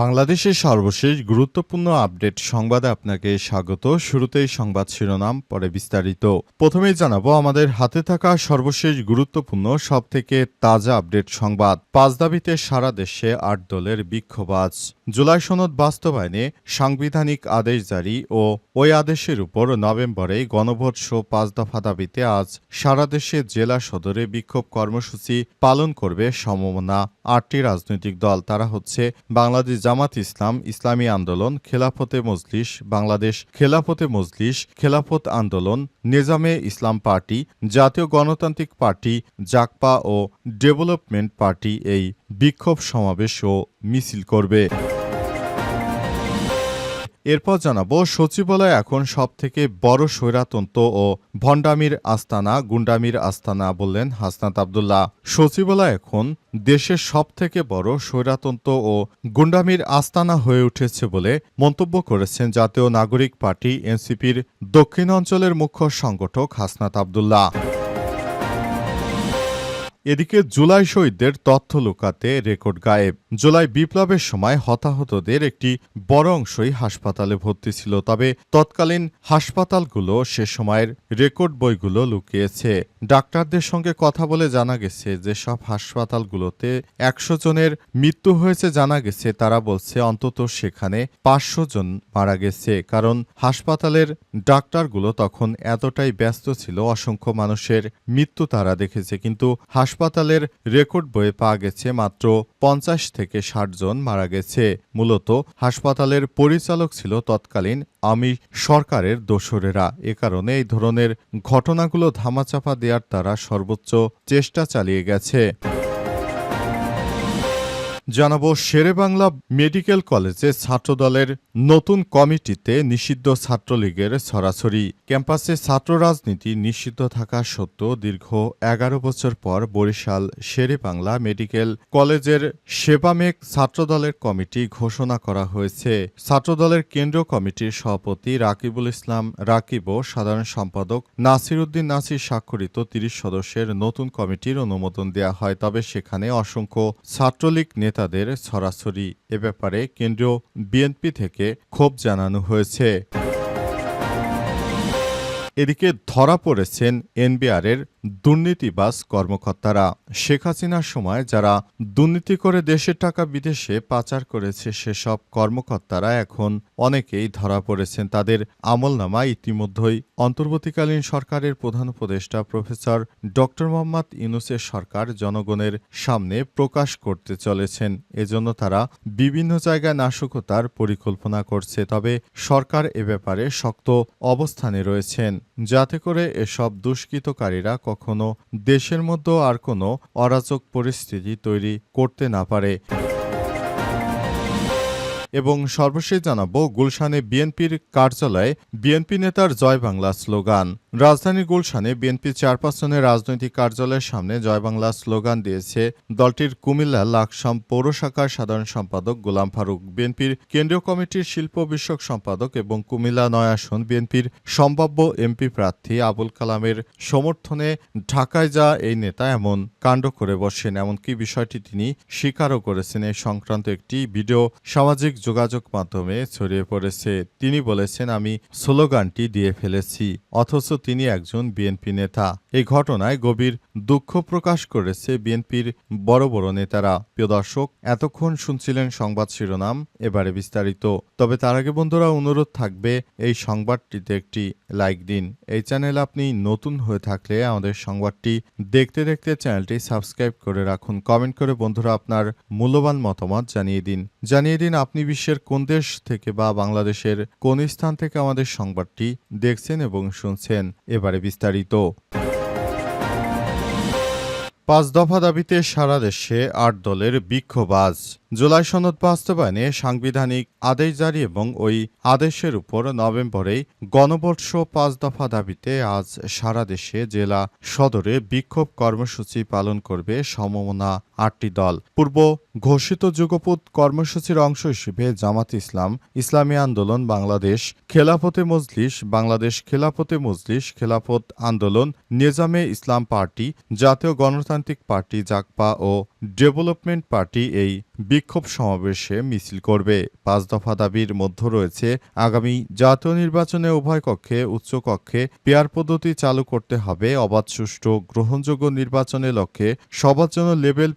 বাংলাদেশের সর্বশেষ গুরুত্বপূর্ণ আপডেট সংবাদে আপনাকে স্বাগত। শুরুতেই সংবাদ শিরোনাম, পরে বিস্তারিত। প্রথমেই জানাব, আমাদের হাতে থাকা সর্বশেষ গুরুত্বপূর্ণ, সবথেকে তাজা আপডেট সংবাদ। পাঁচ দাবিতে সারা দেশে আট দলের বিক্ষোভ জুলাই সনদ বাস্তবায়নে সাংবিধানিক আদেশ জারি ও ওই আদেশের উপর নভেম্বরে গণভোট শো পাঁচ দফা দাবিতে আজ সারা দেশে জেলা সদরে বিক্ষোভ কর্মসূচি পালন করবে সমমনা আটটি রাজনৈতিক দল। তারা হচ্ছে বাংলাদেশ জামাত ইসলাম, ইসলামী আন্দোলন, খেলাফতে মজলিস, বাংলাদেশ খেলাফতে মজলিস, খেলাফত আন্দোলন, নেজামে ইসলাম পার্টি, জাতীয় গণতান্ত্রিক পার্টি, জাকপা ও ডেভেলপমেন্ট পার্টি এই বিক্ষোভ সমাবেশ ও মিছিল করবে। এরপর জানাব, সচিবালয় এখন সব থেকে বড় স্বৈরাতন্ত্র ও ভণ্ডামির আস্তানা, গুন্ডামির আস্তানা বললেন হাসনাত আবদুল্লাহ। সচিবালয় এখন দেশের সব থেকে বড় স্বৈরাতন্ত্র ও গুন্ডামির আস্তানা হয়ে উঠেছে বলে মন্তব্য করেছেন জাতীয় নাগরিক পার্টি এনসিপির দক্ষিণ অঞ্চলের মুখ্য সংগঠক হাসনাত আবদুল্লাহ। এদিকে জুলাই শহীদদের তথ্য লুকাতে রেকর্ড গায়েব। জুলাই বিপ্লবের সময় হতাহতদের একটি বড় অংশই হাসপাতালে ভর্তি ছিল, তবে তৎকালীন হাসপাতালগুলো সে সময়ের রেকর্ড বইগুলো লুকিয়েছে। ডাক্তারদের সঙ্গে কথা বলে জানা গেছে যে, সব হাসপাতালগুলোতে একশো জনের মৃত্যু হয়েছে জানা গেছে। তারা বলছে, অন্তত সেখানে পাঁচশো জন মারা গেছে, কারণ হাসপাতালের ডাক্তারগুলো তখন এতটাই ব্যস্ত ছিল, অসংখ্য মানুষের মৃত্যু তারা দেখেছে। কিন্তু হাসপাতালের রেকর্ড বয়ে পাওয়া গেছে মাত্র পঞ্চাশ থেকে ষাট জন মারা গেছে। মূলত হাসপাতালের পরিচালক ছিল তৎকালীন আমি সরকারের দোসরেরা। এ কারণে এই ধরনের ঘটনাগুলো ধামাচাপা দেওয়ার তারা সর্বোচ্চ চেষ্টা চালিয়ে গেছে। জানাব শেরেবাংলা মেডিকেল কলেজে ছাত্রদলের নতুন কমিটিতে নিষিদ্ধ ছাত্রলীগের সরাসরি। ক্যাম্পাসে ছাত্র রাজনীতি নিষিদ্ধ থাকা সত্ত্বেও দীর্ঘ এগারো বছর পর বরিশাল শেরেবাংলা মেডিকেল কলেজের সেবামেক ছাত্রদলের কমিটি ঘোষণা করা হয়েছে। ছাত্রদলের কেন্দ্রীয় কমিটির সভাপতি রাকিবুল ইসলাম রাকিব ও সাধারণ সম্পাদক নাসির উদ্দিন নাসির স্বাক্ষরিত তিরিশ সদস্যের নতুন কমিটির অনুমোদন দেওয়া হয়, তবে সেখানে অসংখ্য ছাত্রলীগ নেতাদের সরাসরি এ ব্যাপারে কেন্দ্রীয় বিএনপি থেকে ক্ষোভ জানানো হয়েছে। এদিকে ধরা পড়েছেন এনবিআরের দুর্নীতিবাজ কর্মকর্তারা। শেখ হাসিনার সময় যারা দুর্নীতি করে দেশের টাকা বিদেশে পাচার করেছে, সেসব কর্মকর্তারা এখন অনেকেই ধরা পড়েছেন। তাদের আমলনামা ইতিমধ্যেই অন্তর্বর্তীকালীন সরকারের প্রধান উপদেষ্টা প্রফেসর ড. মোহাম্মদ ইউনুসের সরকার জনগণের সামনে প্রকাশ করতে চলেছেন। এজন্য তারা বিভিন্ন জায়গায় নাশকতার পরিকল্পনা করছে। তবে সরকার এ ব্যাপারে শক্ত অবস্থানে রয়েছেন। যাতে করে এসব দুষ্কৃতকারীরা কখনো দেশের মধ্যে আর কোনো অরাজক পরিস্থিতি তৈরি করতে না পারে। এবং সর্বশেষ জানাব, গুলশানে বিএনপির কার্যালয়ে বিএনপি নেতার জয় বাংলা স্লোগান। রাজধানীর গুলশানে বিএনপি চেয়ারপারসনের রাজনৈতিক কার্যালয়ের সামনে জয় বাংলা স্লোগান দিয়েছে দলটির কুমিল্লা লাকসাম পৌর শাখার সাধারণ সম্পাদক গোলাম ফারুক। বিএনপির কেন্দ্রীয় কমিটির শিল্প বিষয়ক সম্পাদক এবং কুমিল্লা নয় আসন বিএনপির সম্ভাব্য এমপি প্রার্থী আবুল কালামের সমর্থনে ঢাকায় যা এই নেতা এমন কাণ্ড করে বসেন, এমনকি বিষয়টি তিনি স্বীকারও করেছেন। এই সংক্রান্ত একটি ভিডিও সামাজিক যোগাযোগ মাধ্যমে ছড়িয়ে পড়েছে। তিনি বলেছেন, আমি স্লোগানটি দিয়ে ফেলেছি, অথচ তিনি একজন বিএনপি নেতা। এই ঘটনায় গভীর দুঃখ প্রকাশ করেছে বিএনপির বড় বড় নেতারা। প্রিয় দর্শক, এতক্ষণ শুনছিলেন সংবাদ শিরোনাম, এবারে বিস্তারিত। তবে তার আগে বন্ধুরা, অনুরোধ থাকবে এই সংবাদটিতে একটি লাইক দিন। এই চ্যানেল আপনি নতুন হয়ে থাকলে আমাদের সংবাদটি দেখতে দেখতে চ্যানেলটি সাবস্ক্রাইব করে রাখুন। কমেন্ট করে বন্ধুরা আপনার মূল্যবান মতামত জানিয়ে দিন। জানিয়ে দিন আপনি বিশ্বের কোন দেশ থেকে বা বাংলাদেশের কোন স্থান থেকে আমাদের সংবাদটি দেখছেন এবং শুনছেন। এবারে বিস্তারিত। পাঁচ দফা দাবিতে সারা দেশে আট দলের বিক্ষোভ আজ। জুলাই সনদ বাস্তবায়নে সাংবিধানিক আদেশ জারি এবং ওই আদেশের উপর নভেম্বরেই গণভোটস পাঁচ দফা দাবিতে আজ সারা দেশে জেলা সদরে বিক্ষোভ কর্মসূচি পালন করবে সমমনা আটটি দল। পূর্ব ঘোষিত যুগপুত কর্মসূচির অংশ হিসেবে জামাত ইসলাম, ইসলামী আন্দোলন, বাংলাদেশ খেলাফতে মজলিস, বাংলাদেশ খেলাফতে মজলিস, খেলাফত আন্দোলন, নিজামে ইসলাম পার্টি, জাতীয় গণতান্ত্রিক পার্টি জাকপা ও ডেভেলপমেন্ট পার্টি এই বিক্ষোভ সমাবেশে মিছিল করবে। পাঁচ দফা দাবির মধ্যে রয়েছে, আগামী জাতীয় নির্বাচনে উভয় কক্ষে, উচ্চ কক্ষে পেয়ার পদ্ধতি চালু করতে হবে। অবাধ, সুষ্ঠু, গ্রহণযোগ্য নির্বাচনের লক্ষ্যে সবার জন্য লেভেল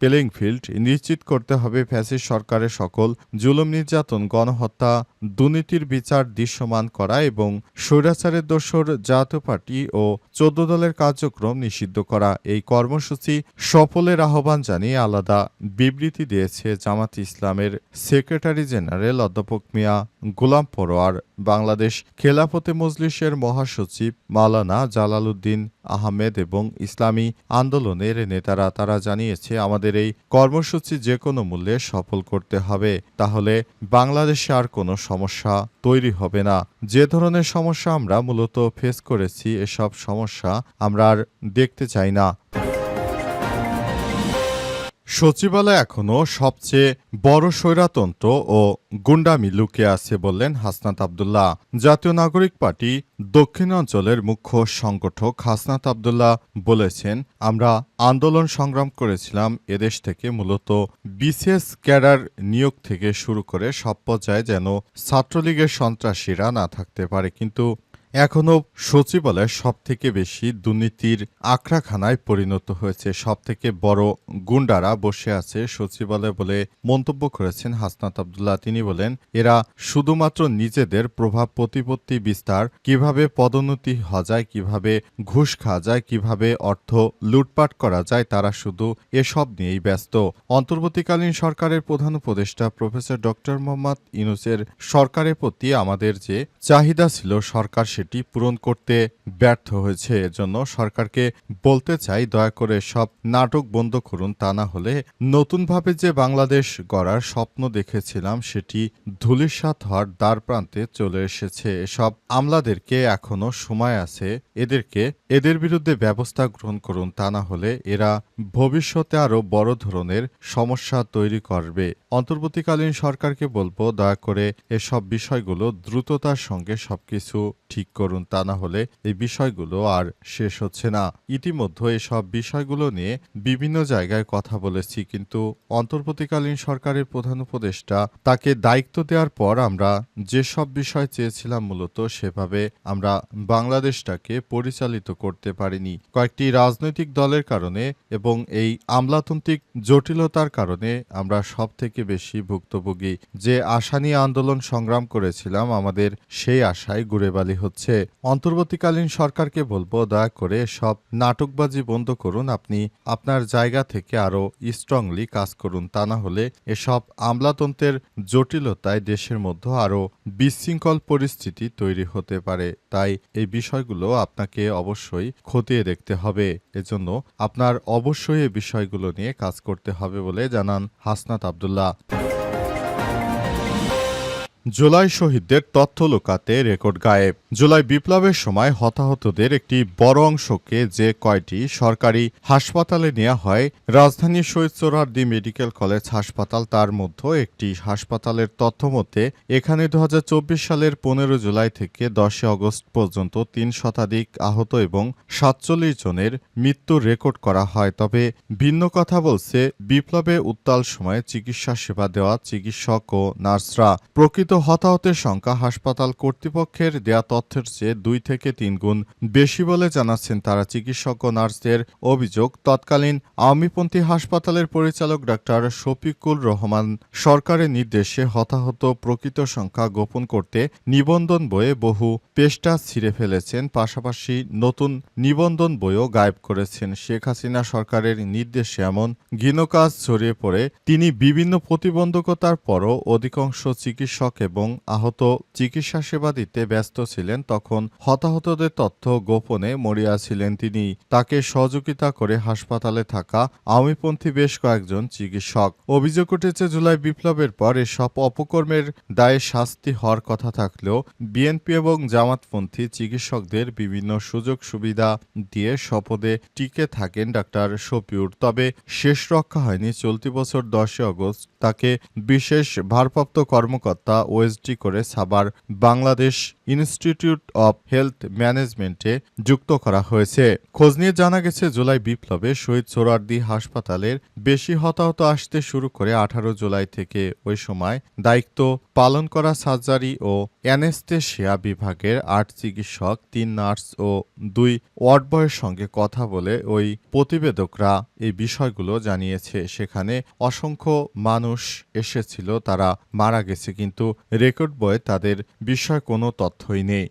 প্লেইং ফিল্ড নিশ্চিত করতে হবে। ফ্যাসিস্ট সরকারের সকল জুলুম নির্যাতন, গণহত্যা, দুর্নীতির বিচার দৃশ্যমান করা এবং স্বৈরাচারের দোসর জাতীয় পার্টি ও চোদ্দ দলের কার্যক্রম নিষিদ্ধ করা। এই কর্মসূচি সফলের আহ্বান জানিয়ে আলাদা বিবৃতি দিয়েছে জামাত ইসলামের সেক্রেটারি জেনারেল অধ্যাপক মিয়া গোলাম পরোয়ার। বাংলাদেশ খেলাফতে মজলিসের মহাসচিব মাওলানা জালালউদ্দিন আহমেদ এবং ইসলামী আন্দোলনের নেতারা, তারা জানিয়েছে, আমাদের এই কর্মসূচি যে কোনো মূল্যে সফল করতে হবে। তাহলে বাংলাদেশে আর কোনো সমস্যা তৈরি হবে না। যে ধরনের সমস্যা আমরা মূলত ফেস করেছি, এসব সমস্যা আমরা আর দেখতে চাই না। সচিবালয় এখনও সবচেয়ে বড় স্বৈরাতন্ত্র ও গুন্ডামি লুকিয়ে আছে বললেন হাসনাত আবদুল্লাহ। জাতীয় নাগরিক পার্টি দক্ষিণাঞ্চলের মুখ্য সংগঠক হাসনাত আবদুল্লাহ বলেছেন, আমরা আন্দোলন সংগ্রাম করেছিলাম এদেশ থেকে মূলত বিসিএস ক্যাডার নিয়োগ থেকে শুরু করে সব পর্যায়ে যেন ছাত্রলীগের সন্ত্রাসীরা না থাকতে পারে। কিন্তু এখনও সচিবালয় সব থেকে বেশি দুর্নীতির আখড়াখানায় পরিণত হয়েছে। সব থেকে বড় গুন্ডারা বসে আছে সচিবালয় বলে মন্তব্য করেছেন হাসনাত আবদুল্লাহ। তিনি বলেন, এরা শুধুমাত্র নিজেদের প্রভাব প্রতিপত্তি বিস্তার, কীভাবে পদোন্নতি হওয়া যায়, কীভাবে ঘুষ খাওয়া যায়, কীভাবে অর্থ লুটপাট করা যায়, তারা শুধু এসব নিয়েই ব্যস্ত। অন্তর্বর্তীকালীন সরকারের প্রধান উপদেষ্টা প্রফেসর ডক্টর মোহাম্মদ ইনুসের সরকারের প্রতি আমাদের যে চাহিদা ছিল, সরকার সেটি পূরণ করতে ব্যর্থ হয়েছে। এজন্য সরকারকে বলতে চাই, দয়া করে সব নাটক বন্ধ করুন, তা না হলে নতুনভাবে যে বাংলাদেশ গড়ার স্বপ্ন দেখেছিলাম, সেটি ধূলিসাৎ হওয়ার দ্বার প্রান্তে চলে এসেছে। এসব আমলাদেরকে এখনও সময় আছে এদেরকে, এদের বিরুদ্ধে ব্যবস্থা গ্রহণ করুন, তা না হলে এরা ভবিষ্যতে আরও বড় ধরনের সমস্যা তৈরি করবে। অন্তর্বর্তীকালীন সরকারকে বলব, দয়া করে এসব বিষয়গুলো দ্রুততার সঙ্গে সবকিছু ঠিক করুন তা না হলে এই বিষয়গুলো আর শেষ হচ্ছে না। ইতিমধ্যে এসব বিষয়গুলো নিয়ে বিভিন্ন জায়গায় কথা বলেছি, কিন্তু অন্তর্বর্তীকালীন সরকারের প্রধান উপদেষ্টা তাকে দায়িত্ব দেওয়ার পর আমরা যেসব বিষয় চেয়েছিলাম মূলত সেভাবে আমরা বাংলাদেশটাকে পরিচালিত করতে পারিনি। কয়েকটি রাজনৈতিক দলের কারণে এবং এই আমলাতান্ত্রিক জটিলতার কারণে আমরা সব থেকে বেশি ভুক্তভোগী। যে আশা নিয়ে আন্দোলন সংগ্রাম করেছিলাম, আমাদের সেই আশায় গুড়েবালি হচ্ছে। অন্তর্বর্তীকালীন সরকারকে বলব, দয়া করে সব নাটকবাজি বন্ধ করুন, আপনি আপনার জায়গা থেকে আরও স্ট্রংলি কাজ করুন, তা না হলে এসব আমলাতন্ত্রের জটিলতায় দেশের মধ্যে আরও বিশৃঙ্খল পরিস্থিতি তৈরি হতে পারে। তাই এই বিষয়গুলো আপনাকে অবশ্যই খতিয়ে দেখতে হবে। এজন্য আপনার অবশ্যই এই বিষয়গুলো নিয়ে কাজ করতে হবে বলে জানান হাসনাত আবদুল্লাহ। জুলাই শহীদদের তথ্য লুকাতে রেকর্ড গায়েব। জুলাই বিপ্লবের সময় হতাহতদের একটি বড় অংশকে যে কয়টি সরকারি হাসপাতালে নেওয়া হয়, রাজধানীর শহীদ সোহরার্দি মেডিকেল কলেজ হাসপাতাল তার মধ্যে একটি হাসপাতালের তথ্য মতে, এখানে দু হাজার চব্বিশ সালের পনেরো জুলাই থেকে দশই আগস্ট পর্যন্ত তিন শতাধিক আহত এবং সাতচল্লিশ জনের মৃত্যুর রেকর্ড করা হয়। তবে ভিন্ন কথা বলছে, বিপ্লবে উত্তাল সময়ে চিকিৎসা সেবা দেওয়া চিকিৎসক ও নার্সরা। প্রকৃত হতাহতের সংখ্যা হাসপাতাল কর্তৃপক্ষের দেয়া তথ্যের চেয়ে দুই থেকে তিন গুণ বেশি বলে জানাচ্ছেন তারা চিকিৎসক ও নার্সদের অভিযোগ। তৎকালীন আওয়ামীপন্থী হাসপাতালের পরিচালক ডাক্তার শফিকুল রহমান সরকারের নির্দেশে হতাহত প্রকৃত সংখ্যা গোপন করতে নিবন্ধন বইয়ে বহু পেস্টা ছিঁড়ে ফেলেছেন। পাশাপাশি নতুন নিবন্ধন বইও গায়েব করেছেন। শেখ হাসিনা সরকারের নির্দেশে এমন ঘৃণ কাজ ছড়িয়ে পড়ে। তিনি বিভিন্ন প্রতিবন্ধকতার পরও অধিকাংশ চিকিৎসক এবং আহত চিকিৎসা সেবা দিতে ব্যস্ত ছিলেন, তখন হতাহতদের তথ্য গোপনে মরিয়া ছিলেন তিনি। তাকে সহযোগিতা করে হাসপাতালে থাকা আওয়ামীপন্থী বেশ কয়েকজন চিকিৎসক। অভিযোগ উঠেছে, জুলাই বিপ্লবের পর এসব অপকর্মের দায়ে শাস্তি হওয়ার কথা থাকলেও বিএনপি এবং জামাতপন্থী চিকিৎসকদের বিভিন্ন সুযোগ সুবিধা দিয়ে শপথে টিকে থাকেন ডাক্তার শফিউর। তবে শেষ রক্ষা হয়নি। চলতি বছর দশই আগস্ট তাকে বিশেষ ভারপ্রাপ্ত কর্মকর্তা ওএসডি করে সাবার বাংলাদেশ ইনস্টিটিউট অব হেলথ ম্যানেজমেন্টে যুক্ত করা হয়েছে। খোঁজ নিয়ে জানা গেছে, জুলাই বিপ্লবে শহীদ সোরারদি হাসপাতালের বেশি হতাহত আসতে শুরু করে আঠারো জুলাই থেকে ওই সময় দায়িত্ব পালন করা সার্জারি ও অ্যানেস্থেশিয়া বিভাগের আট চিকিৎসক, তিন নার্স ও দুই ওয়ার্ড বয়ের সঙ্গে কথা বলে ওই প্রতিবেদকরা এই বিষয়গুলো জানিয়েছে। সেখানে অসংখ্য মানুষ এসেছিল, তারা মারা গেছে, কিন্তু রেকর্ড বয়ে তাদের বিষয় কোনো তথ্যই নেই।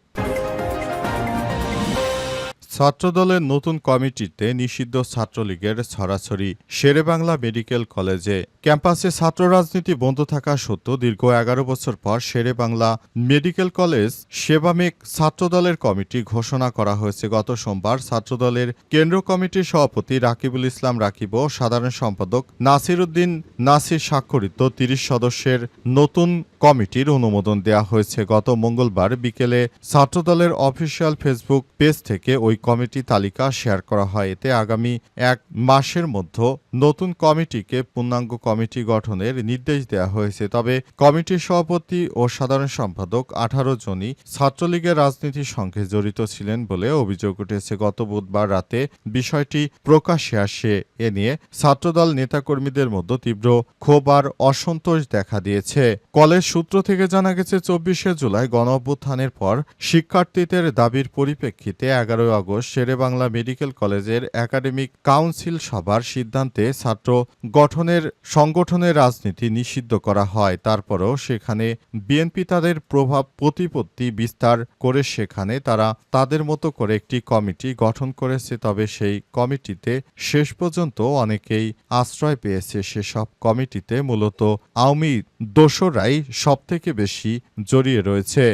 ছাত্রদলের নতুন কমিটিতে নিষিদ্ধ ছাত্রলীগের ছড়াছড়ি শেরেবাংলা মেডিকেল কলেজে। ক্যাম্পাসে ছাত্র রাজনীতি বন্ধ থাকা সত্ত্বেও দীর্ঘ এগারো বছর পর শেরেবাংলা মেডিকেল কলেজ সেবামেক ছাত্রদলের কমিটি ঘোষণা করা হয়েছে। গত সোমবার ছাত্রদলের কেন্দ্র কমিটির সভাপতি রাকিবুল ইসলাম রাকিব ও সাধারণ সম্পাদক নাসির উদ্দিন নাসির স্বাক্ষরিত তিরিশ সদস্যের নতুন কমিটির অনুমোদন দেওয়া হয়েছে। গত মঙ্গলবার বিকেলে ছাত্রদলের অফিসিয়াল ফেসবুক পেজ থেকে ওই কমিটি তালিকা শেয়ার করা হয়। এতে আগামী এক মাসের মধ্যে নতুন কমিটিকে পূর্ণাঙ্গ কমিটি গঠনের নির্দেশ দেওয়া হয়েছে। তবে কমিটির সভাপতি ও সাধারণ সম্পাদক আঠারো জনই ছাত্রলীগের রাজনীতির সঙ্গে জড়িত ছিলেন বলে অভিযোগ উঠেছে। গত বুধবার রাতে বিষয়টি প্রকাশ্যে আসে। এ নিয়ে ছাত্রদল নেতাকর্মীদের মধ্যে তীব্র ক্ষোভ আর অসন্তোষ দেখা দিয়েছে। কলেজ সূত্র থেকে জানা গেছে, চব্বিশে জুলাই গণ অভ্যুত্থানের পর শিক্ষার্থীদের দাবির পরিপ্রেক্ষিতে এগারোই আগস্ট শেরেবাংলা মেডিকেল কলেজের একাডেমিক কাউন্সিল সভার সিদ্ধান্তে ছাত্র গঠনের সংগঠনের রাজনীতি নিষিদ্ধ করা হয়। তারপরও সেখানে বিএনপি তাদের প্রভাব প্রতিপত্তি বিস্তার করে সেখানে তারা তাদের মতো করে একটি কমিটি গঠন করেছে, তবে সেই কমিটিতে শেষ পর্যন্ত অনেকেই আশ্রয় পেয়েছে। সেসব কমিটিতে মূলত আওয়ামী দোসরাই সবথেকে বেশি জড়িয়ে রয়েছে।